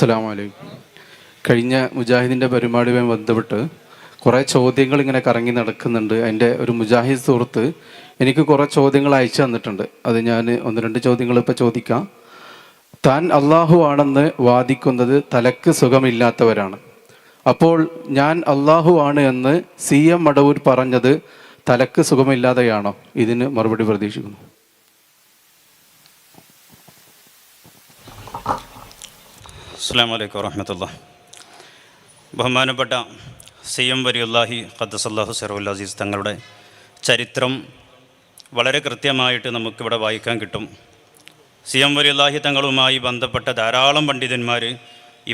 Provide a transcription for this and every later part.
അസ്സലാമു അലൈക്കും കഴിഞ്ഞ മുജാഹിദിന്റെ പരിപാടിയുമായി ബന്ധപ്പെട്ട് കുറേ ചോദ്യങ്ങൾ ഇങ്ങനെ കറങ്ങി നടക്കുന്നുണ്ട്. എന്റെ ഒരു മുജാഹിദ് സുഹൃത്ത് എനിക്ക് കുറേ ചോദ്യങ്ങൾ അയച്ചു തന്നിട്ടുണ്ട്. അത് ഞാൻ ഒന്ന് രണ്ട് ചോദ്യങ്ങൾ ഇപ്പോൾ ചോദിക്കാം. താൻ അള്ളാഹു ആണെന്ന് വാദിക്കുന്നത് തലക്ക് സുഖമില്ലാത്തവരാണ്. അപ്പോൾ ഞാൻ അള്ളാഹു ആണ് എന്ന് സി എം മടവൂർ പറഞ്ഞത് തലക്ക് സുഖമില്ലാതെയാണോ? ഇതിന് മറുപടി പ്രതീക്ഷിക്കുന്നു. അസ്സാം വലൈക്കും വറഹമത്തുള്ള ബഹുമാനപ്പെട്ട സി എം വരിയുല്ലാഹി ഖദ്സല്ലാഹു സറുൽ അസീസ് തങ്ങളുടെ ചരിത്രം വളരെ കൃത്യമായിട്ട് നമുക്കിവിടെ വായിക്കാൻ കിട്ടും. സി എം വരിയുല്ലാഹി തങ്ങളുമായി ബന്ധപ്പെട്ട ധാരാളം പണ്ഡിതന്മാർ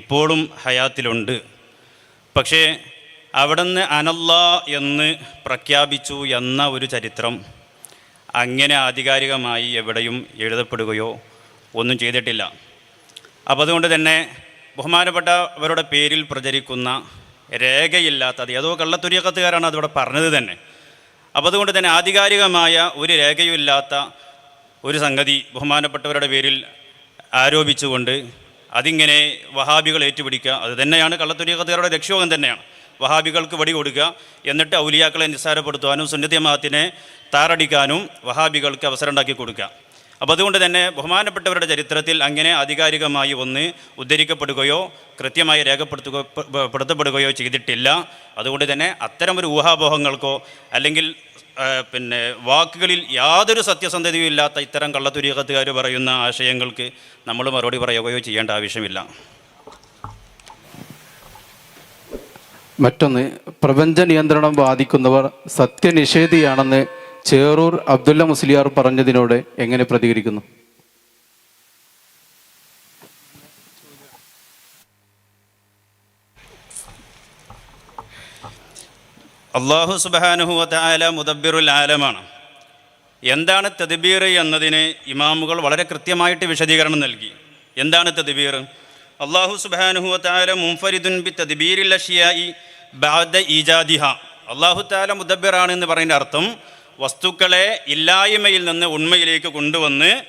ഇപ്പോഴും ഹയാത്തിലുണ്ട്. പക്ഷേ അവിടുന്ന് അനല്ല എന്ന് പ്രഖ്യാപിച്ചു എന്ന ഒരു ചരിത്രം അങ്ങനെ ആധികാരികമായി എവിടെയും എഴുതപ്പെടുകയോ ഒന്നും ചെയ്തിട്ടില്ല. അപ്പോൾ അതുകൊണ്ട് തന്നെ ബഹുമാനപ്പെട്ടവരുടെ പേരിൽ പ്രചരിക്കുന്ന രേഖയില്ലാത്തത് ഏതോ കള്ളത്തുരിയക്കത്തുകാരാണ് അതിവിടെ പറഞ്ഞത് തന്നെ. അപ്പോൾ അതുകൊണ്ട് തന്നെ ആധികാരികമായ ഒരു രേഖയുമില്ലാത്ത ഒരു സംഗതി ബഹുമാനപ്പെട്ടവരുടെ പേരിൽ ആരോപിച്ചുകൊണ്ട് അതിങ്ങനെ വഹാബികൾ ഏറ്റുപിടിക്കുക അത് തന്നെയാണ് കള്ളത്തുരിയക്കത്തുകാരുടെ ലക്ഷ്യവും തന്നെയാണ്. വഹാബികൾക്ക് വടി കൊടുക്കുക എന്നിട്ട് ഔലിയാക്കളെ നിസ്സാരപ്പെടുത്തുവാനും സുന്നത്യമാത്തിനെ താറടിക്കാനും വഹാബികൾക്ക് അവസരം ഉണ്ടാക്കി കൊടുക്കുക. അപ്പോൾ അതുകൊണ്ട് തന്നെ ബഹുമാനപ്പെട്ടവരുടെ ചരിത്രത്തിൽ അങ്ങനെ ആധികാരികമായി ഒന്ന് ഉദ്ധരിക്കപ്പെടുകയോ കൃത്യമായി രേഖപ്പെടുത്തുക പെടുത്തപ്പെടുകയോ ചെയ്തിട്ടില്ല. അതുകൊണ്ട് തന്നെ അത്തരമൊരു ഊഹാപോഹങ്ങൾക്കോ അല്ലെങ്കിൽ പിന്നെ വാക്കുകളിൽ യാതൊരു സത്യസന്ധതയും ഇല്ലാത്ത ഇത്തരം കള്ളത്തുരീകത്തുകാർ പറയുന്ന ആശയങ്ങൾക്ക് നമ്മൾ മറുപടി പറയുകയോ ചെയ്യേണ്ട ആവശ്യമില്ല. മറ്റൊന്ന് പ്രപഞ്ച നിയന്ത്രണം ബാധിക്കുന്നവർ സത്യനിഷേധിയാണെന്ന് ചേറൂർ അബ്ദുല്ല മുസ്ലിയാർ പറഞ്ഞതിനോട് എങ്ങനെ പ്രതികരിക്കുന്നു? അള്ളാഹു സുബാനുഹുവല മുദബിറുൽ ആലമാണ്. എന്താണ് തദ്ബീർ എന്നതിന് ഇമാമുകൾ വളരെ കൃത്യമായിട്ട് വിശദീകരണം നൽകി. എന്താണ് തദ്ബീർ? അള്ളാഹു സുബാനുഹുവല മുൻഫരിദുൻ ബി തദ്ബീരിൽ ബാദ ഈജാദിഹ. അള്ളാഹു താല മുദബിറാണ് എന്ന് പറയുന്ന അർത്ഥം വസ്തുക്കളെ ഇല്ലായ്മയിൽ നിന്ന് ഉണ്മയിലേക്ക് കൊണ്ടുവന്ന്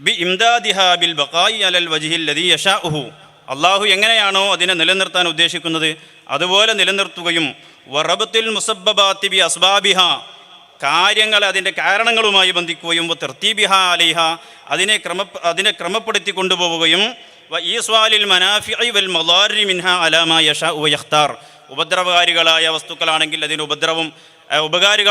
ബി ഇംദാദിഹാബിൽ ബക്കായി അലൽ വജിഹിൽ ലതി യഷാഉഹു. അള്ളാഹു എങ്ങനെയാണോ അതിനെ നിലനിർത്താൻ ഉദ്ദേശിക്കുന്നത്? അതുപോലെ നിലനിർത്തുകയും വറബത്തിൽ മുസബ്ബാത്തി ബി അസ്ബാബിഹ കാര്യങ്ങളെ അതിന്റെ കാരണങ്ങളുമായി ബന്ധിക്കുകയും തെർത്തീബിഹ അലിഹ അതിനെ ക്രമ അതിനെ ക്രമപ്പെടുത്തി കൊണ്ടുപോവുകയും ഈസ്വാലിൽ മനാഫി വൽ മലാരി മിൻഹ അലാമ യഷ യഖ്താർ. ഉപദ്രവകാരികളായ വസ്തുക്കളാണെങ്കിൽ അതിന് ഉപദ്രവം ഉപകാരിക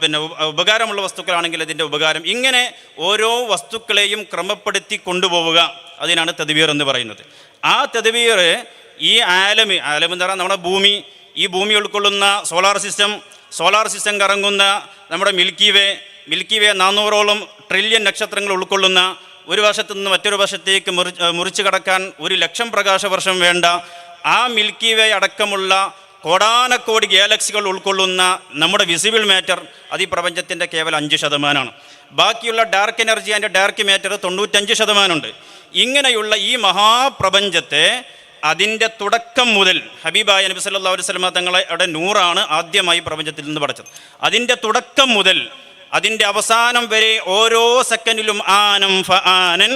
പിന്നെ ഉപകാരമുള്ള വസ്തുക്കളാണെങ്കിൽ അതിന്റെ ഉപകാരം. ഇങ്ങനെ ഓരോ വസ്തുക്കളെയും ക്രമപ്പെടുത്തി കൊണ്ടുപോവുക. അതിനാണ് തദ്വീർ എന്ന് പറയുന്നത്. ആ തദ്വീർ ഈ ആലമി ആലം എന്ന് പറഞ്ഞാൽ നമ്മുടെ ഭൂമി ഈ ഭൂമി ഉൾക്കൊള്ളുന്ന സോളാർ സിസ്റ്റം സോളാർ സിസ്റ്റം കറങ്ങുന്ന നമ്മുടെ മിൽക്കി വേ മിൽക്കി വേ നാനൂറോളം ട്രില്യൺ നക്ഷത്രങ്ങൾ ഉൾക്കൊള്ളുന്ന ഒരു വശത്തു നിന്ന് മറ്റൊരു വശത്തേക്ക് മുറി മുറിച്ചു കടക്കാൻ ഒരു ലക്ഷം പ്രകാശവർഷം വേണ്ട ആ മിൽക്കി വേ അടക്കമുള്ള കോടാനക്കോടി ഗാലക്സികൾ ഉൾക്കൊള്ളുന്ന നമ്മുടെ വിസിബിൾ മാറ്റർ അത് ഈ പ്രപഞ്ചത്തിന്റെ കേവലം അഞ്ച് ശതമാനമാണ്. ബാക്കിയുള്ള dark energy and dark matter തൊണ്ണൂറ്റഞ്ച് ശതമാനമുണ്ട്. ഇങ്ങനെയുള്ള ഈ മഹാപ്രപഞ്ചത്തെ അതിന്റെ തുടക്കം മുതൽ ഹബീബായ നബി സല്ലാ അലൈഹി തങ്ങളെ അവിടെ നൂറാണ് ആദ്യമായി പ്രപഞ്ചത്തിൽ നിന്ന് പഠിച്ചത് അതിന്റെ തുടക്കം മുതൽ അതിന്റെ അവസാനം വരെ ഓരോ സെക്കൻഡിലും ആനം ഫ ആനൻ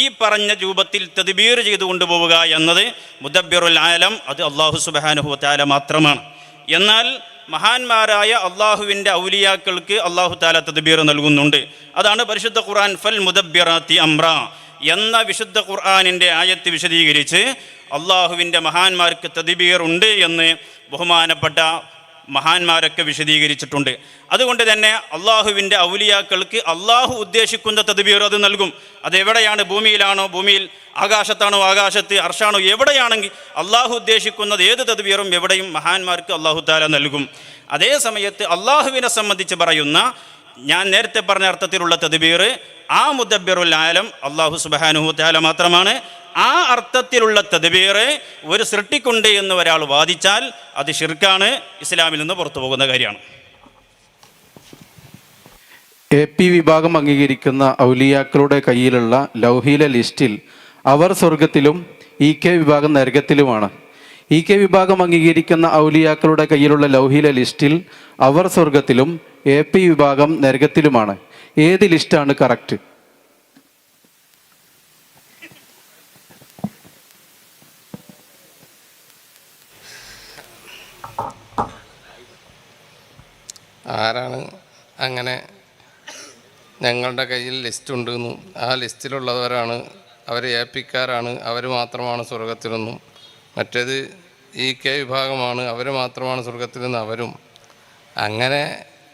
ഈ പറഞ്ഞ രൂപത്തിൽ തെതിബീർ ചെയ്തു കൊണ്ടുപോവുക എന്നത് മുദബ്ബിറുൽ ആലം അത് അള്ളാഹു സുബാനുഹുത്താല മാത്രമാണ്. എന്നാൽ മഹാന്മാരായ അള്ളാഹുവിന്റെ ഔലിയാക്കൾക്ക് അള്ളാഹു താല തദ്ബീർ നൽകുന്നുണ്ട്. അതാണ് പരിശുദ്ധ ഖുർആൻ ഫൽ മുദബ്ബിറാത്തി അമ്ര എന്ന വിശുദ്ധ ഖുർആാനിന്റെ ആയത്ത് വിശദീകരിച്ച് അള്ളാഹുവിന്റെ മഹാന്മാർക്ക് തദ്ബീർ ഉണ്ട് എന്ന് ബഹുമാനപ്പെട്ട മഹാന്മാരൊക്കെ വിശദീകരിച്ചിട്ടുണ്ട്. അതുകൊണ്ട് തന്നെ അള്ളാഹുവിന്റെ ഔലിയാക്കൾക്ക് അള്ളാഹു ഉദ്ദേശിക്കുന്ന തദ്ബീർ അത് നൽകും. അതെവിടെയാണ് ഭൂമിയിലാണോ? ഭൂമിയിൽ ആകാശത്താണോ? ആകാശത്ത് അർഷാണോ? എവിടെയാണെങ്കിൽ അള്ളാഹു ഉദ്ദേശിക്കുന്നത് ഏത് തദ്ബീറും എവിടെയും മഹാന്മാർക്ക് അള്ളാഹു താല നൽകും. അതേ സമയത്ത് അള്ളാഹുവിനെ സംബന്ധിച്ച് പറയുന്ന ഞാൻ നേരത്തെ പറഞ്ഞ അർത്ഥത്തിലുള്ള തദ്ബീർ ആ മുദബ്ബിറുൽ ആലം അള്ളാഹു സുബാനുഹു താല മാത്രമാണ്. ആ അർത്ഥത്തിലുള്ള തദ്ബീർ ഒരു സൃഷ്ടിക്കുണ്ട് എന്ന് ഒരാൾ വാദിച്ചാൽ അത് ഷിർക്കാണ് ഇസ്ലാമിൽ നിന്ന് പുറത്തു പോകുന്ന കാര്യമാണ്. എ പി വിഭാഗം അംഗീകരിക്കുന്ന ഔലിയാക്കളുടെ കയ്യിലുള്ള ലൗഹീല ലിസ്റ്റിൽ അവർ സ്വർഗത്തിലും ഇ കെ വിഭാഗം നരകത്തിലുമാണ്. ഇ കെ വിഭാഗം അംഗീകരിക്കുന്ന ഔലിയാക്കളുടെ കയ്യിലുള്ള ലൗഹീല ലിസ്റ്റിൽ അവർ സ്വർഗത്തിലും എ പി വിഭാഗം നരകത്തിലുമാണ്. ഏത് ലിസ്റ്റാണ് കറക്റ്റ്? ആരാണ് അങ്ങനെ ഞങ്ങളുടെ കയ്യിൽ ലിസ്റ്റ് ഉണ്ടെന്നു ആ ലിസ്റ്റിലുള്ളവരാണ് അവർ എ പിക്കാരാണ് അവർ മാത്രമാണ് സ്വർഗത്തിലെന്നും മറ്റേത് ഇ കെ വിഭാഗമാണ് അവർ മാത്രമാണ് സ്വർഗത്തിലെന്ന് അവരും. അങ്ങനെ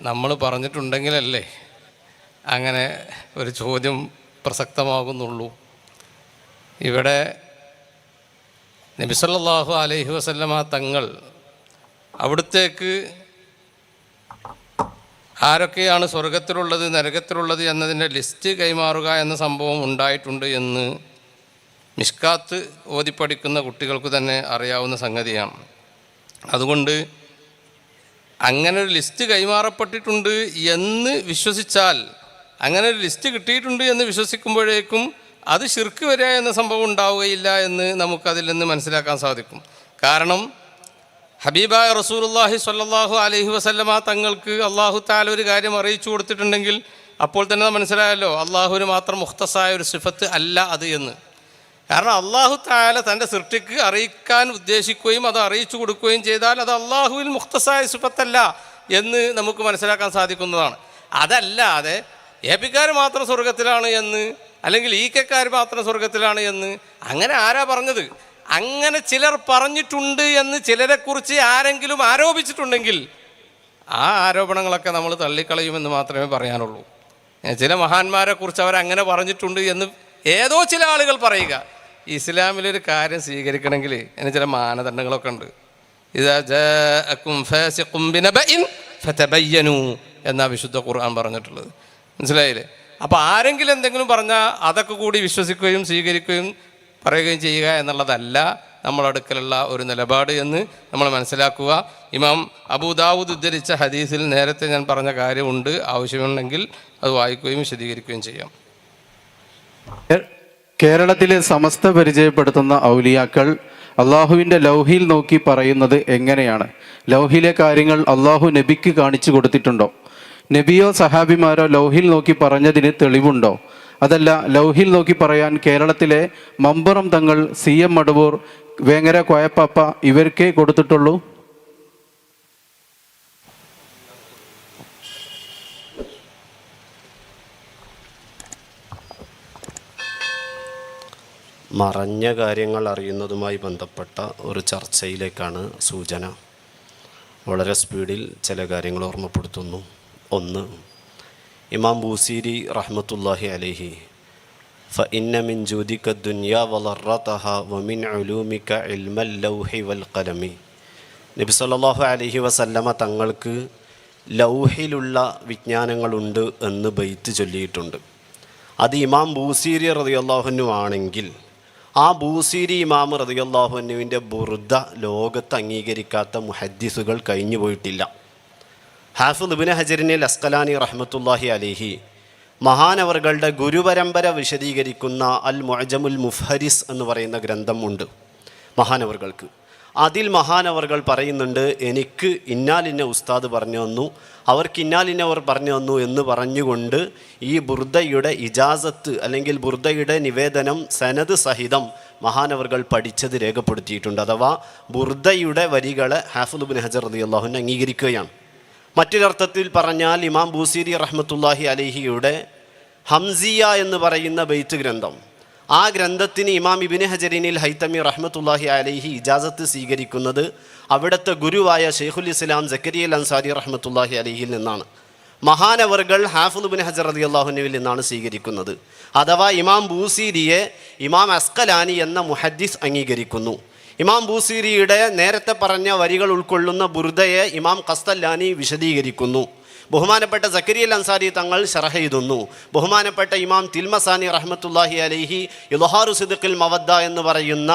നമ്മൾ പറഞ്ഞിട്ടുണ്ടെങ്കിലല്ലേ അങ്ങനെ ഒരു ചോദ്യം പ്രസക്തമാകുന്നുള്ളൂ. ഇവിടെ നബിസല്ലാഹു അലൈഹി വസല്ലമ തങ്ങൾ അവിടുത്തേക്ക് ആരൊക്കെയാണ് സ്വർഗത്തിലുള്ളത് നരകത്തിലുള്ളത് എന്നതിന്റെ ലിസ്റ്റ് കൈമാറുക എന്ന സംഭവം ഉണ്ടായിട്ടുണ്ട് എന്ന് മിഷ്കാത്ത് ഓതിപ്പടിക്കുന്ന കുട്ടികൾക്ക് തന്നെ അറിയാവുന്ന സംഗതിയാണ്. അതുകൊണ്ട് അങ്ങനെ ഒരു ലിസ്റ്റ് കൈമാറപ്പെട്ടിട്ടുണ്ട് എന്ന് വിശ്വസിച്ചാൽ അങ്ങനെ ഒരു ലിസ്റ്റ് കിട്ടിയിട്ടുണ്ട് എന്ന് വിശ്വസിക്കുമ്പോഴേക്കും അത് ശിർക്ക് വരിക എന്ന സംഭവം ഉണ്ടാവുകയില്ല എന്ന് നമുക്കതിൽ നിന്ന് മനസ്സിലാക്കാൻ സാധിക്കും. കാരണം ഹബീബായ റസൂലുള്ളാഹി സ്വല്ലല്ലാഹു അലഹി വസല്ലമ തങ്ങൾക്ക് അള്ളാഹു താല ഒരു കാര്യം അറിയിച്ചു കൊടുത്തിട്ടുണ്ടെങ്കിൽ അപ്പോൾ തന്നെ മനസ്സിലായല്ലോ അള്ളാഹുവിന് മാത്രം മുഖ്തസായ ഒരു സിഫത്ത് അല്ല അത് എന്ന്. കാരണം അള്ളാഹു താല തന്റെ സൃഷ്ടിക്ക് അറിയിക്കാൻ ഉദ്ദേശിക്കുകയും അത് അറിയിച്ചു കൊടുക്കുകയും ചെയ്താൽ അത് അള്ളാഹുവിൽ മുക്തസായ സുഖത്തല്ല എന്ന് നമുക്ക് മനസ്സിലാക്കാൻ സാധിക്കുന്നതാണ്. അതല്ലാതെ ഏപ്പിക്കാർ മാത്രം സ്വർഗത്തിലാണ് എന്ന് അല്ലെങ്കിൽ ഈ കെക്കാർ മാത്രം സ്വർഗത്തിലാണ് എന്ന് അങ്ങനെ ആരാ പറഞ്ഞത്? അങ്ങനെ ചിലർ പറഞ്ഞിട്ടുണ്ട് എന്ന് ചിലരെക്കുറിച്ച് ആരെങ്കിലും ആരോപിച്ചിട്ടുണ്ടെങ്കിൽ ആ ആരോപണങ്ങളൊക്കെ നമ്മൾ തള്ളിക്കളയുമെന്ന് മാത്രമേ പറയാനുള്ളൂ. ചില മഹാന്മാരെ കുറിച്ച് അവരങ്ങനെ പറഞ്ഞിട്ടുണ്ട് എന്ന് ഏതോ ചില ആളുകൾ പറയുക. ഇസ്ലാമിലൊരു കാര്യം സ്വീകരിക്കണമെങ്കിൽ അതിന് ചില മാനദണ്ഡങ്ങളൊക്കെ ഉണ്ട്. എന്നാ വിശുദ്ധ ഖുർആൻ പറഞ്ഞിട്ടുള്ളത്. മനസ്സിലായില്ലേ? അപ്പോൾ ആരെങ്കിലും എന്തെങ്കിലും പറഞ്ഞാൽ അതൊക്കെ കൂടി വിശ്വസിക്കുകയും സ്വീകരിക്കുകയും പറയുകയും ചെയ്യുക എന്നുള്ളതല്ല നമ്മളടുക്കലുള്ള ഒരു നിലപാട് എന്ന് നമ്മൾ മനസ്സിലാക്കുക. ഇമാം അബൂദാവൂദ് ഉദ്ധരിച്ച ഹദീസിൽ നേരത്തെ ഞാൻ പറഞ്ഞ കാര്യമുണ്ട്. ആവശ്യമുണ്ടെങ്കിൽ അത് വായിക്കുകയും വിശദീകരിക്കുകയും ചെയ്യാം. കേരളത്തിലെ സമസ്ത പരിചയപ്പെടുത്തുന്ന ഔലിയാക്കൾ അള്ളാഹുവിന്റെ ലൗഹിയിൽ നോക്കി പറയുന്നത് എങ്ങനെയാണ്? ലൗഹിലെ കാര്യങ്ങൾ അള്ളാഹു നബിക്ക് കാണിച്ചു കൊടുത്തിട്ടുണ്ടോ? നബിയോ സഹാബിമാരോ ലൗഹിൽ നോക്കി പറഞ്ഞതിന് തെളിവുണ്ടോ? അതല്ല ലൗഹിൽ നോക്കി പറയാൻ കേരളത്തിലെ മമ്പുറം തങ്ങൾ സി എം മടവൂർ വേങ്ങര കോയപ്പാപ്പ ഇവർക്കേ കൊടുത്തിട്ടുള്ളൂ. മറഞ്ഞ കാര്യങ്ങൾ അറിയുന്നതുമായി ബന്ധപ്പെട്ട ഒരു ചർച്ചയിലേക്കാണ് സൂചന. വളരെ സ്പീഡിൽ ചില കാര്യങ്ങൾ ഓർമ്മപ്പെടുത്തുന്നു. ഒന്ന് ഇമാം ബൂസീരി റഹ്മത്തുല്ലാഹി അലിഹി മിൻ ജൂദിക ദുനിയ വളറതഹ വമിൻ ഉലൂമിക ഇൽമൽ ലൗഹി വൽ ഖലമി. നബി സല്ലല്ലാഹു അലൈഹി വസല്ലമ തങ്ങൾക്ക് ലൗഹിലുള്ള വിജ്ഞാനങ്ങളുണ്ട് എന്ന് ബൈത്ത് ചൊല്ലിയിട്ടുണ്ട്. അത് ഇമാം ബൂസീരി റതിയല്ലാഹുനു ആണെങ്കിൽ ആ ബൂസീരി ഇമാം റതിയല്ലാഹുനുവിന്റെ ബുർദ ലോകത്ത് അംഗീകരിക്കാത്ത മുഹദ്ദിസുകൾ കഴിഞ്ഞു പോയിട്ടില്ല. ഹാഫിദ് ഇബിന് ഹജറിനെ ലസ്കലാനി റഹ്മത്തുല്ലാഹി അലിഹി മഹാനവറുകളുടെ ഗുരുപരമ്പര വിശദീകരിക്കുന്ന അൽ മുഅജമുൽ മുഫ്ഹരിസ് എന്ന് പറയുന്ന ഗ്രന്ഥമുണ്ട് മഹാനവറുകൾക്ക്. അതിൽ മഹാനവറുകൾ പറയുന്നുണ്ട് എനിക്ക് ഇന്നാലിന്ന ഉസ്താദ് പറഞ്ഞു തന്നു. അവർക്ക് ഇന്നാലിന്നവർ പറഞ്ഞു തന്നു എന്ന് പറഞ്ഞുകൊണ്ട് ഈ ബുർദയുടെ ഇജാസത്ത് അല്ലെങ്കിൽ ബുർദയുടെ നിവേദനം സനത് സഹിതം മഹാനവറുകൾ പഠിച്ചത് രേഖപ്പെടുത്തിയിട്ടുണ്ട്. അഥവാ ബുർദയുടെ വരികളെ ഹാഫുദുബിൻ ഹജർ അലി അള്ളാഹുവിനെ അംഗീകരിക്കുകയാണ്. മറ്റൊരർത്ഥത്തിൽ പറഞ്ഞാൽ ഇമാം ബൂസീരി റഹ്മത്തുല്ലാഹി അലിഹിയുടെ ഹംസിയ എന്ന് പറയുന്ന ബെയ്ത്ത് ഗ്രന്ഥം ആ ഗ്രന്ഥത്തിന് ഇമാം ഇബിന് ഹജറിനിൽ ഹൈത്തമി റഹ്മത്തുല്ലാഹി അലൈഹി ഇജാസത്ത് സ്വീകരിക്കുന്നത് അവിടുത്തെ ഗുരുവായ ഷെയ്ഖുൽ ഇസ്ലാം ജക്കരിയൽ അൻസാരി റഹ്മത്തുല്ലാഹി അലഹിയിൽ നിന്നാണ്. മഹാനവറുകൾ ഹാഫുദ്ബിൻ ഹജർ അലി അള്ളാഹുനുവിൽ നിന്നാണ് സ്വീകരിക്കുന്നത്. അഥവാ ഇമാം ബൂസീരിയെ ഇമാം അസ്കലാനി എന്ന മുഹദ്ദിസ് അംഗീകരിക്കുന്നു. ഇമാം ബൂസീരിയുടെ നേരത്തെ പറഞ്ഞ വരികൾ ഉൾക്കൊള്ളുന്ന ബുർദയെ ഇമാം കസ്തല്ലാനി വിശദീകരിക്കുന്നു. ബഹുമാനപ്പെട്ട സക്കരിയൽ അൻസാരി തങ്ങൾ ഷറഹ എഴുതുന്നു. ബഹുമാനപ്പെട്ട ഇമാം തിൽമസാനി റഹ്മത്തുല്ലാഹി അലൈഹി ഇലഹാറു സിദ്ദിഖിൽ മവദ്ദ എന്ന് പറയുന്ന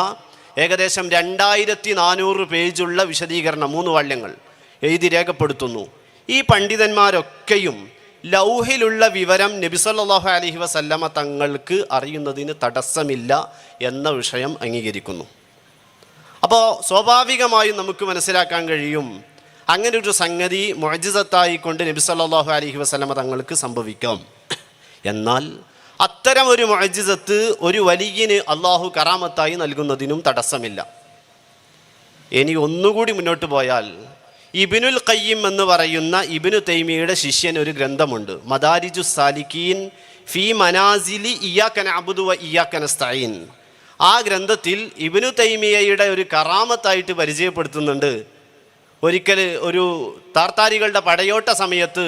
ഏകദേശം രണ്ടായിരത്തി നാനൂറ് പേജുള്ള വിശദീകരണം മൂന്ന് വള്യങ്ങൾ എഴുതി രേഖപ്പെടുത്തുന്നു. ഈ പണ്ഡിതന്മാരൊക്കെയും ലൗഹിലുള്ള വിവരം നബിസല്ലാഹു അലഹി വസല്ലമ തങ്ങൾക്ക് അറിയുന്നതിന് തടസ്സമില്ല എന്ന വിഷയം അംഗീകരിക്കുന്നു. അപ്പോൾ സ്വാഭാവികമായും നമുക്ക് മനസ്സിലാക്കാൻ കഴിയും അങ്ങനെ ഒരു സംഗതി മൊജിസത്തായിക്കൊണ്ട് നബി സല്ലാഹു അലഹി വസ്ലമ തങ്ങൾക്ക് സംഭവിക്കാം. എന്നാൽ അത്തരം ഒരു മൊജിസത്ത് ഒരു വലിയന് അള്ളാഹു കറാമത്തായി നൽകുന്നതിനും തടസ്സമില്ല. ഇനി ഒന്നുകൂടി മുന്നോട്ട് പോയാൽ ഇബിനുൽ ഖയ്യിം എന്ന് പറയുന്ന ഇബിനു തൈമിയുടെ ശിഷ്യൻ ഒരു ഗ്രന്ഥമുണ്ട്. മദാരിജു സാലിക്കീൻ ഫി മനാസിലി ഇയാക്കൻ അബുദുവ വ ഇയാക്കൻ സ്തൈൻ ആ ഗ്രന്ഥത്തിൽ ഇബിനു തൈമിയയുടെ ഒരു കറാമത്തായിട്ട് പരിചയപ്പെടുത്തുന്നുണ്ട്. ഒരിക്കൽ ഒരു താർത്താരികളുടെ പടയോട്ട സമയത്ത്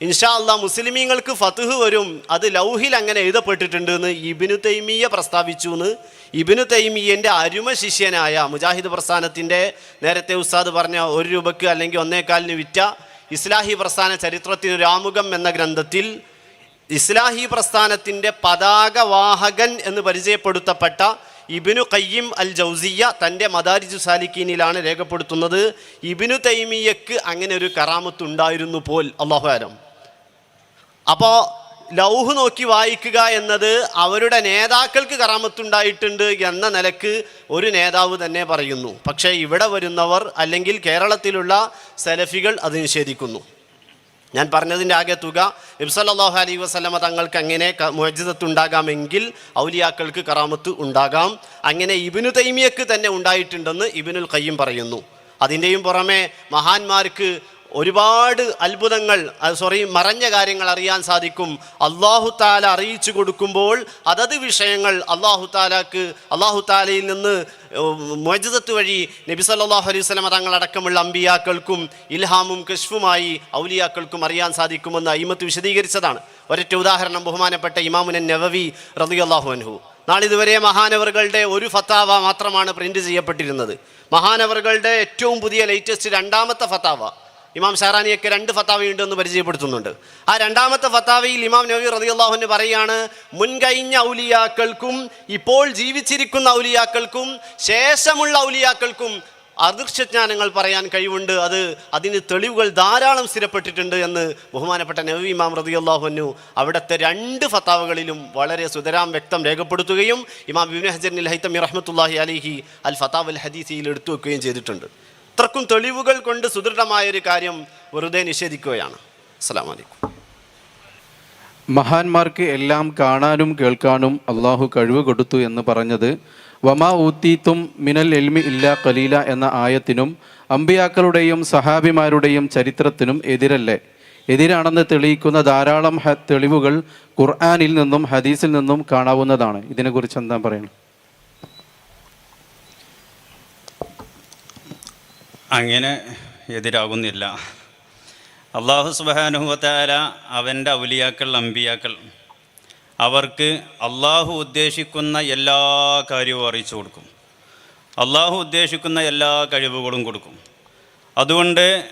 ഇൻഷാ അല്ലാ മുസ്ലിമീങ്ങൾക്ക് ഫത്തുഹ് വരും അത് ലൗഹിൽ അങ്ങനെ എഴുതപ്പെട്ടിട്ടുണ്ട് എന്ന് ഇബിനു തൈമിയ പ്രസ്താവിച്ചു എന്ന് ഇബിനു തൈമിയന്റെ അരുമ ശിഷ്യനായ മുജാഹിദ് പ്രസ്ഥാനത്തിന്റെ നേരത്തെ ഉസ്താദ് പറഞ്ഞ ഒരു രൂപയ്ക്ക് അല്ലെങ്കിൽ ഒന്നേകാലിന് വിറ്റ ഇസ്ലാഹി പ്രസ്ഥാന ചരിത്രത്തിന് ഒരു ആമുഖം എന്ന ഗ്രന്ഥത്തിൽ ഇസ്ലാഹി പ്രസ്ഥാനത്തിന്റെ പതാകവാഹകൻ എന്ന് പരിചയപ്പെടുത്തപ്പെട്ട ഇബിനു കയ്യിം അൽ ജൗസിയ തന്റെ മദാരിജു സാലിക്കീനിലാണ് രേഖപ്പെടുത്തുന്നത്. ഇബിനു തൈമിയക്ക് അങ്ങനെ ഒരു കറാമത്ത് ഉണ്ടായിരുന്നു പോൽ അള്ളാഹു ആലം അപ്പോൾ ലൗഹ് നോക്കി വായിക്കുക എന്നത് അവരുടെ നേതാക്കൾക്ക് കറാമത്തുണ്ടായിട്ടുണ്ട് എന്ന നിലയ്ക്ക് ഒരു നേതാവ് തന്നെ പറയുന്നു. പക്ഷേ ഇവിടെ വരുന്നവർ അല്ലെങ്കിൽ കേരളത്തിലുള്ള സെലഫികൾ അത് നിഷേധിക്കുന്നു. ഞാൻ പറഞ്ഞതിന്റെ ആകെ തുക നബ്സല്ലാഹു അലൈ വസ്ലമ തങ്ങൾക്ക് അങ്ങനെ മോജിതത്ത് ഉണ്ടാകാമെങ്കിൽ ഔലിയാക്കൾക്ക് കറാമത്ത് ഉണ്ടാകാം. അങ്ങനെ ഇബിനു തൈമിയക്ക് തന്നെ ഉണ്ടായിട്ടുണ്ടെന്ന് ഇബിനുൽ കയ്യും പറയുന്നു. അതിന്റെയും പുറമെ മഹാന്മാർക്ക് ഒരുപാട് അത്ഭുതങ്ങൾ സോറി മറഞ്ഞ കാര്യങ്ങൾ അറിയാൻ സാധിക്കും. അള്ളാഹു താല അറിയിച്ചു കൊടുക്കുമ്പോൾ അതത് വിഷയങ്ങൾ അള്ളാഹു താലാക്ക് അള്ളാഹു താലയിൽ നിന്ന് മോചിതത്ത് വഴി നബി സല്ലാഹു അലൈഹി സ്വലമ തങ്ങളടക്കമുള്ള അമ്പിയാക്കൾക്കും ഇൽഹാമും കശ്ഫുമായി ഔലിയാക്കൾക്കും അറിയാൻ സാധിക്കുമെന്ന് അയിമത്ത് വിശദീകരിച്ചതാണ്. ഒരൊറ്റ ഉദാഹരണം ബഹുമാനപ്പെട്ട ഇമാമുനൻ നവവി റളിയല്ലാഹു അൻഹു. നാളിതുവരെ മഹാനവറുകളുടെ ഒരു ഫത്താവ മാത്രമാണ് പ്രിന്റ് ചെയ്യപ്പെട്ടിരുന്നത്. മഹാനവറുകളുടെ ഏറ്റവും പുതിയ ലേറ്റസ്റ്റ് രണ്ടാമത്തെ ഫത്താവ. ഇമാം ഷഹറാനിയൊക്കെ രണ്ട് ഫത്താവയുണ്ട് എന്ന് പരിചയപ്പെടുത്തുന്നുണ്ട്. ആ രണ്ടാമത്തെ ഫത്താവിയിൽ ഇമാം നബി റതിയുള്ളാഹുന് പറയാണ് മുൻകഴിഞ്ഞ ഔലിയാക്കൾക്കും ഇപ്പോൾ ജീവിച്ചിരിക്കുന്ന ഔലിയാക്കൾക്കും ശേഷമുള്ള ഔലിയാക്കൾക്കും അദൃശ്യജ്ഞാനങ്ങൾ പറയാൻ കഴിവുണ്ട്. അത് അതിന് തെളിവുകൾ ധാരാളം സ്ഥിരപ്പെട്ടിട്ടുണ്ട് എന്ന് ബഹുമാനപ്പെട്ട നബി ഇമാം റതിയുള്ളാഹുനു അവിടുത്തെ രണ്ട് ഫത്താവകളിലും വളരെ സുതരാം വ്യക്തം രേഖപ്പെടുത്തുകയും ഇമാം ബിബിൻ ഹജറിൻ ഹൈത്തമി റഹ്മത്തുല്ലാഹി അലിഹി അൽ ഫത്താവ് അൽ ഹദീസിയിൽ എടുത്തു വെക്കുകയും ചെയ്തിട്ടുണ്ട്. ഇത്രക്കും തെളിവുകൾ കൊണ്ട് സുദൃഢമായ ഒരു കാര്യം വെറുതെ നിഷേധിക്കുകയാണ്. അസ്സാം വലൈക്കും മഹാന്മാർക്ക് എല്ലാം കാണാനും കേൾക്കാനും അള്ളാഹു കഴിവ് കൊടുത്തു എന്ന് പറഞ്ഞത് വമാ ഊത്തീത്തും മിനൽ എൽമി ഇല്ല കലീല എന്ന ആയത്തിനും അമ്പിയാക്കളുടെയും സഹാബിമാരുടെയും ചരിത്രത്തിനും എതിരല്ലേ? എതിരാണെന്ന് തെളിയിക്കുന്ന ധാരാളം തെളിവുകൾ ഖുർആാനിൽ നിന്നും ഹദീസിൽ നിന്നും കാണാവുന്നതാണ്. ഇതിനെക്കുറിച്ച് എന്താ പറയണം അങ്ങനെ എതിരാകുന്നില്ല. അള്ളാഹു സുബാനുഹത്താല അവന്റെ ഔലിയാക്കൾ അമ്പിയാക്കൾ അവർക്ക് അള്ളാഹു ഉദ്ദേശിക്കുന്ന എല്ലാ കാര്യവും അറിയിച്ചു കൊടുക്കും. അള്ളാഹു ഉദ്ദേശിക്കുന്ന എല്ലാ കഴിവുകളും കൊടുക്കും. അതുകൊണ്ട്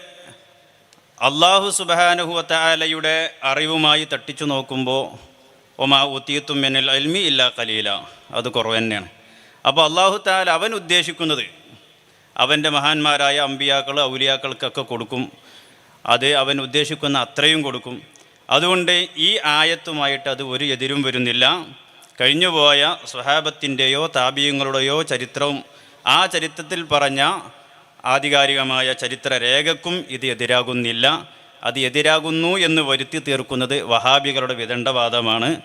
അള്ളാഹു സുബാനുഹുവത്താലയുടെ അറിവുമായി തട്ടിച്ചു നോക്കുമ്പോൾ ഒമാ ഉത്തീത്തും എന്നിൽ അൽമി ഇല്ല കലീല അത് കുറവ് തന്നെയാണ്. അപ്പോൾ അള്ളാഹു താല അവൻ ഉദ്ദേശിക്കുന്നത് അവന്റെ മഹാന്മാരായ അമ്പിയാക്കൾ ഔലിയാക്കൾക്കൊക്കെ കൊടുക്കും. അത് അവൻ ഉദ്ദേശിക്കുന്ന അത്രയും കൊടുക്കും. അതുകൊണ്ട് ഈ ആയത്തുമായിട്ട് അത് ഒരു എതിരും വരുന്നില്ല. കഴിഞ്ഞുപോയ സ്വഹാബത്തിന്റെയോ താപീയങ്ങളുടെയോ ചരിത്രവും ആ ചരിത്രത്തിൽ പറഞ്ഞ ആധികാരികമായ ചരിത്ര രേഖക്കും ഇത് എതിരാകുന്നില്ല. അത് എതിരാകുന്നു എന്ന് വരുത്തി തീർക്കുന്നത് വഹാബികളുടെ വിദണ്ഡവാദമാണ്.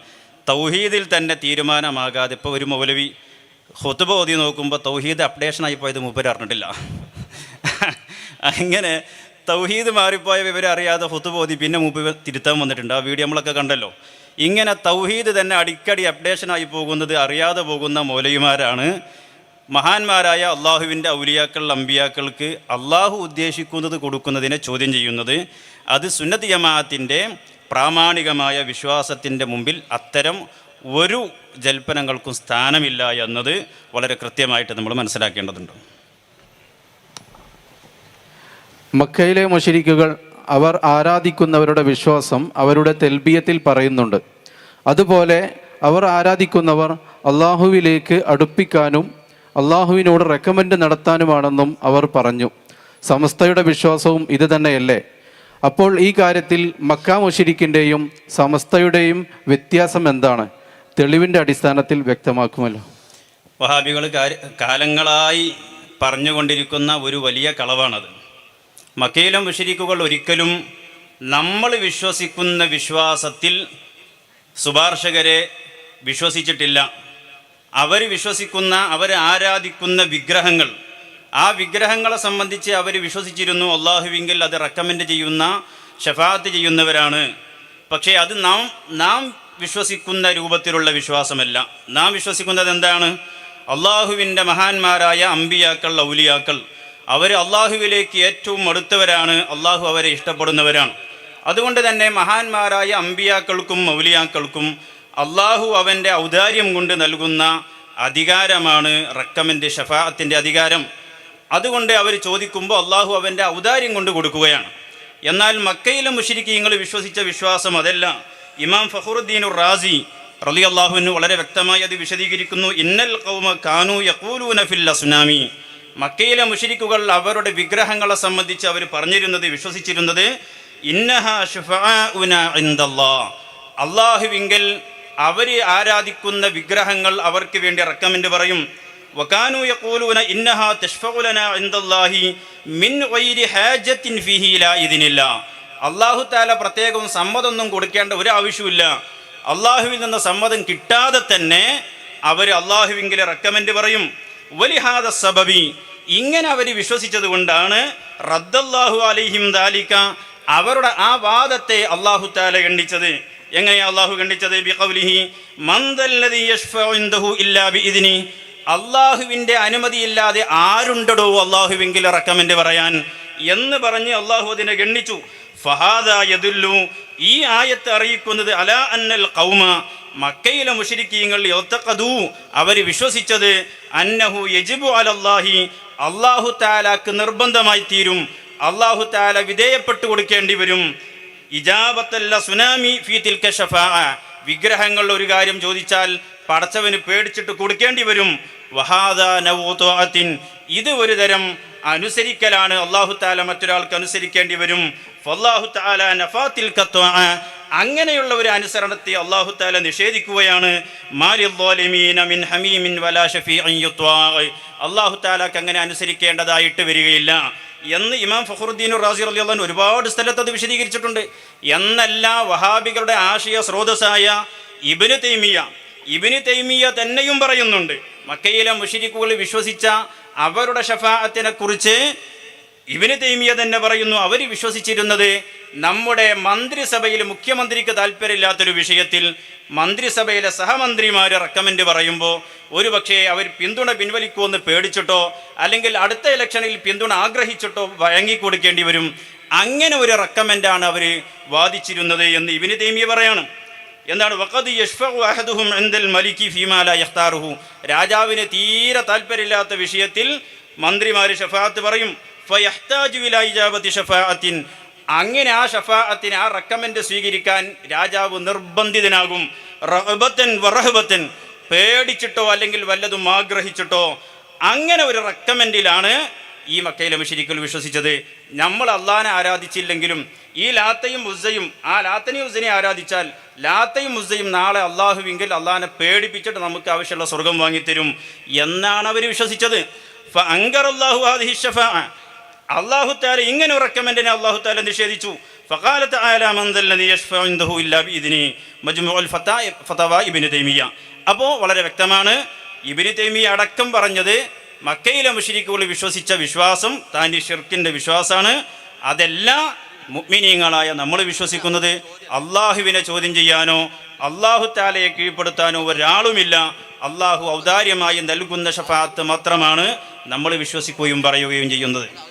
തൗഹീദിൽ തന്നെ തീരുമാനമാകാതെ ഇപ്പോൾ ഒരു മൗലവി ഹുത്തുബ ഓതി നോക്കുമ്പോൾ തൗഹീദ് അപ്ഡേഷനായി പോയത് മൂപ്പര് അറിഞ്ഞിട്ടില്ല. അങ്ങനെ തൗഹീദ് മാറിപ്പോയ വിവരം അറിയാതെ ഹുത്തുബ ഓതി പിന്നെ മൂപ്പർ തിരുത്താൻ വന്നിട്ടുണ്ട്. ആ വീഡിയോ നമ്മളൊക്കെ കണ്ടല്ലോ. ഇങ്ങനെ തൗഹീദ് തന്നെ അടിക്കടി അപ്ഡേഷനായി പോകുന്നത് അറിയാതെ പോകുന്ന മൗലയുമാരാണ് മഹാന്മാരായ അള്ളാഹുവിന്റെ ഔലിയാക്കൾ അമ്പിയാക്കൾക്ക് അള്ളാഹു ഉദ്ദേശിക്കുന്നത് കൊടുക്കുന്നതിനെ ചോദ്യം ചെയ്യുന്നത്. അത് സുന്നത്ത് ജമാഅത്തിന്റെ പ്രാമാണികമായ വിശ്വാസത്തിന്റെ മുമ്പിൽ അത്തരം ഒരു ജൽപ്പനങ്ങൾക്കും സ്ഥാനമില്ല എന്നത് വളരെ കൃത്യമായിട്ട് നമ്മൾ മനസ്സിലാക്കേണ്ടതുണ്ട്. മക്കയിലെ മുഷരിക്കുകൾ അവർ ആരാധിക്കുന്നവരുടെ വിശ്വാസം അവരുടെ തെൽബിയത്തിൽ പറയുന്നുണ്ട്. അതുപോലെ അവർ ആരാധിക്കുന്നവർ അള്ളാഹുവിലേക്ക് അടുപ്പിക്കാനും അള്ളാഹുവിനോട് റെക്കമെൻഡ് നടത്താനുമാണെന്നും അവർ പറഞ്ഞു. സമസ്തയുടെ വിശ്വാസവും ഇത് തന്നെയല്ലേ? അപ്പോൾ ഈ കാര്യത്തിൽ മക്ക മുഷിരിക്കിന്റെയും സമസ്തയുടെയും വ്യത്യാസം എന്താണ്? തെളിവിന്റെ അടിസ്ഥാനത്തിൽ വ്യക്തമാക്കുമല്ലോ. വഹാബികൾ കാലങ്ങളായി പറഞ്ഞുകൊണ്ടിരിക്കുന്ന ഒരു വലിയ കളവാണത്. മക്കയിലും മുഷരിക്കുകൾ ഒരിക്കലും നമ്മൾ വിശ്വസിക്കുന്ന വിശ്വാസത്തിൽ ശുപാർശകരെ വിശ്വസിച്ചിട്ടില്ല. അവർ വിശ്വസിക്കുന്ന അവർ ആരാധിക്കുന്ന വിഗ്രഹങ്ങൾ ആ വിഗ്രഹങ്ങളെ സംബന്ധിച്ച് അവർ വിശ്വസിച്ചിരുന്നു. അള്ളാഹുവിങ്കിൽ അത് റെക്കമെൻഡ് ചെയ്യുന്ന ഷഫാത്ത് ചെയ്യുന്നവരാണ്. പക്ഷേ അത് നാം നാം വിശ്വസിക്കുന്ന രൂപത്തിലുള്ള വിശ്വാസമല്ല. നാം വിശ്വസിക്കുന്നത് എന്താണ്? അള്ളാഹുവിന്റെ മഹാന്മാരായ അമ്പിയാക്കൾ ഔലിയാക്കൾ. അവർ അള്ളാഹുവിലേക്ക് ഏറ്റവും അടുത്തവരാണ്. അള്ളാഹു അവരെ ഇഷ്ടപ്പെടുന്നവരാണ്. അതുകൊണ്ട് തന്നെ മഹാന്മാരായ അമ്പിയാക്കൾക്കും മൗലിയാക്കൾക്കും അള്ളാഹു അവന്റെ ഔദാര്യം കൊണ്ട് നൽകുന്ന അധികാരമാണ് റക്കമിന്റെ ഷഫാഅത്തിന്റെ അധികാരം. അതുകൊണ്ട് അവർ ചോദിക്കുമ്പോൾ അള്ളാഹു അവന്റെ ഔദാര്യം കൊണ്ട് കൊടുക്കുകയാണ്. എന്നാൽ മക്കയിലെ മുഷിരിക്കീങ്ങൾ വിശ്വസിച്ച വിശ്വാസം അതല്ല. ഇമാം ഫഖറുദ്ദീൻ റാസി റലി അള്ളാഹുവിന് വളരെ വ്യക്തമായി അത് വിശദീകരിക്കുന്നു. ഇന്നൽ കൗമ കാനു യഖൂലൂന ഫിൽ അസ്നാമി മക്കയിലെ മുഷിരിക്കുകൾ അവരുടെ വിഗ്രഹങ്ങളെ സംബന്ധിച്ച് അവർ പറഞ്ഞിരുന്നത് വിശ്വസിച്ചിരുന്നത് ഇന്നഹ അള്ളാഹുവിങ്കൽ അവർ ആരാധിക്കുന്ന വിഗ്രഹങ്ങൾ അവർക്ക് വേണ്ടി റെക്കമെൻഡ് പറയും. ഇന്നഹ തഷ്ഫഉലന ഇൻദല്ലാഹി മിൻ ഫീഹി ലാ ഇതിനില്ല അള്ളാഹു താല പ്രത്യേകം സമ്മതമൊന്നും കൊടുക്കേണ്ട ഒരു ആവശ്യമില്ല അള്ളാഹുവിൽ നിന്ന് സമ്മതം കിട്ടാതെ തന്നെ അവർ അള്ളാഹുവിങ്കിലെ റെക്കമെൻഡ് പറയും. വലിഹാദ സബബി ഇങ്ങനെ അവർ വിശ്വസിച്ചത് കൊണ്ടാണ് റദ്ദല്ലാഹു അലിഹിം ദാലിക്ക അവരുടെ ആ വാദത്തെ അള്ളാഹു താല ഖണ്ഡിച്ചത്. എങ്ങനെയാ അള്ളാഹു ഖണ്ഡിച്ചത്? ബിഖൗലിഹി മന്ദല്ലദി യഷ്ഫഉ ഇൻദഹു ഇല്ലാ ബിഇദ്നി. അള്ളാഹുവിന്റെ അനുമതിയില്ലാതെ ആരുണ്ടടോ അള്ളാഹുവിങ്കിലെ റെക്കമെൻഡ് പറയാൻ? എന്ന് പറഞ്ഞ് അള്ളാഹു അതിനെ ഗണ്ണിച്ചു ഫഹാദ യദുല്ലു. ഈ ആയത്ത് അറിയിക്കുന്നത് അല അന്നൽ കൗമ മക്കയിലെ മുഷരിക്കീങ്ങൾ യൊത്തക്കതു അവർ വിശ്വസിച്ചത് അന്നഹു യജിബു അലല്ലാഹി അള്ളാഹു താലാക്ക് നിർബന്ധമായി തീരും. അള്ളാഹു താല വിധേയപ്പെട്ടു കൊടുക്കേണ്ടി വരും. ഇജാബത്തല്ല സുനാമി ഫീ തിൽക ഷഫാ. വിഗ്രഹങ്ങൾ ഒരു കാര്യം ചോദിച്ചാൽ പടച്ചവന് പേടിച്ചിട്ട് കൊടുക്കേണ്ടി വരും. വഹാദ നവോത്തോഅത്തിൻ ഇത് ഒരു തരം അനുസരിക്കലാണ്. അള്ളാഹു താല മറ്റൊരാൾക്ക് അനുസരിക്കേണ്ടി വരും. ഫല്ലാഹു താല നഫാത്തിൽ അങ്ങനെയുള്ള ഒരു അനുസരണത്തെ അള്ളാഹു താല നിഷേധിക്കുകയാണ്. അള്ളാഹു താലാക്ക് അങ്ങനെ അനുസരിക്കേണ്ടതായിട്ട് വരികയില്ല. എന്ന് ഇമാം ഫഖറുദ്ദീൻ റാസി റളിയല്ലാഹു ഒരുപാട് സ്ഥലത്ത് അത് വിശദീകരിച്ചിട്ടുണ്ട്. എന്നല്ല വഹാബികളുടെ ആശയ സ്രോതസ്സായ ഇബിന് തൈമിയ ഇബിന് തൈമിയ തന്നെയും പറയുന്നുണ്ട്. മക്കയിലെ മുഷിരിക്കുകൾ വിശ്വസിച്ച അവരുടെ ഷഫാഅത്തിനെ കുറിച്ച് ഇവന് തൈമിയ തന്നെ പറയുന്നു. അവർ വിശ്വസിച്ചിരുന്നത് നമ്മുടെ മന്ത്രിസഭയിൽ മുഖ്യമന്ത്രിക്ക് താല്പര്യമില്ലാത്തൊരു വിഷയത്തിൽ മന്ത്രിസഭയിലെ സഹമന്ത്രിമാർ റെക്കമെൻഡ് പറയുമ്പോൾ ഒരു പക്ഷേ അവർ പിന്തുണ പിൻവലിക്കുമെന്ന് പേടിച്ചിട്ടോ അല്ലെങ്കിൽ അടുത്ത ഇലക്ഷനിൽ പിന്തുണ ആഗ്രഹിച്ചിട്ടോ വഴങ്ങിക്കൊടുക്കേണ്ടി വരും. അങ്ങനെ ഒരു റെക്കമെൻഡാണ് അവർ വാദിച്ചിരുന്നത് എന്ന് ഇവന് തൈമിയ പറയാണ്. എന്താണ്? വഖദ് യഷ്ഫഉ അഹദുഹും മലിക്കി ഫീമാ ലാ യഖ്താറുഹു. രാജാവിന് തീരെ താല്പര്യമില്ലാത്ത വിഷയത്തിൽ മന്ത്രിമാർ ഷഫാഅത്ത് പറയും ഫയഹ്താജു അങ്ങനെ ആ ഷഫാഅത്തിന് ആ റെക്കമെൻഡ് സ്വീകരിക്കാൻ രാജാവ് നിർബന്ധിതനാകും. റഹബത്തൻ വറഹബത്തൻ പേടിച്ചിട്ടോ അല്ലെങ്കിൽ വല്ലതും ആഗ്രഹിച്ചിട്ടോ അങ്ങനെ ഒരു റെക്കമെൻഡിലാണ് ഈ മക്കയിലെ മുഷരിക്കൽ വിശ്വസിച്ചത് നമ്മൾ അള്ളാനെ ആരാധിച്ചില്ലെങ്കിലും ഈ ലാത്തയും ഉസ്സയും ആ ലാത്തനെയും ഉസ്സനെ ആരാധിച്ചാൽ ലാത്തയും ഉസ്സയും നാളെ അള്ളാഹുവിങ്കിൽ അള്ളാഹാനെ പേടിപ്പിച്ചിട്ട് നമുക്ക് ആവശ്യമുള്ള സ്വർഗം വാങ്ങിത്തരും എന്നാണ് അവർ വിശ്വസിച്ചത്. അങ്കർ അള്ളാഹു താല ഇങ്ങനെ ഒരു അള്ളാഹു താല നിഷേധിച്ചു. അപ്പോൾ വളരെ വ്യക്തമാണ് ഇബ്നു തൈമിയ അടക്കം പറഞ്ഞത് മക്കയിലെ മുഷരിക്കുകൾ വിശ്വസിച്ച വിശ്വാസം താന്റെ ഷിർക്കിന്റെ വിശ്വാസമാണ്. അതെല്ലാം മുഗ്മിനീങ്ങളായ നമ്മൾ വിശ്വസിക്കുന്നത്. അള്ളാഹുവിനെ ചോദ്യം ചെയ്യാനോ അള്ളാഹു താലയെ കീഴ്പ്പെടുത്താനോ ഒരാളുമില്ല. അള്ളാഹു ഔദാര്യമായി നൽകുന്ന ഷഫാത്ത് മാത്രമാണ് നമ്മൾ വിശ്വസിക്കുകയും പറയുകയും ചെയ്യുന്നത്.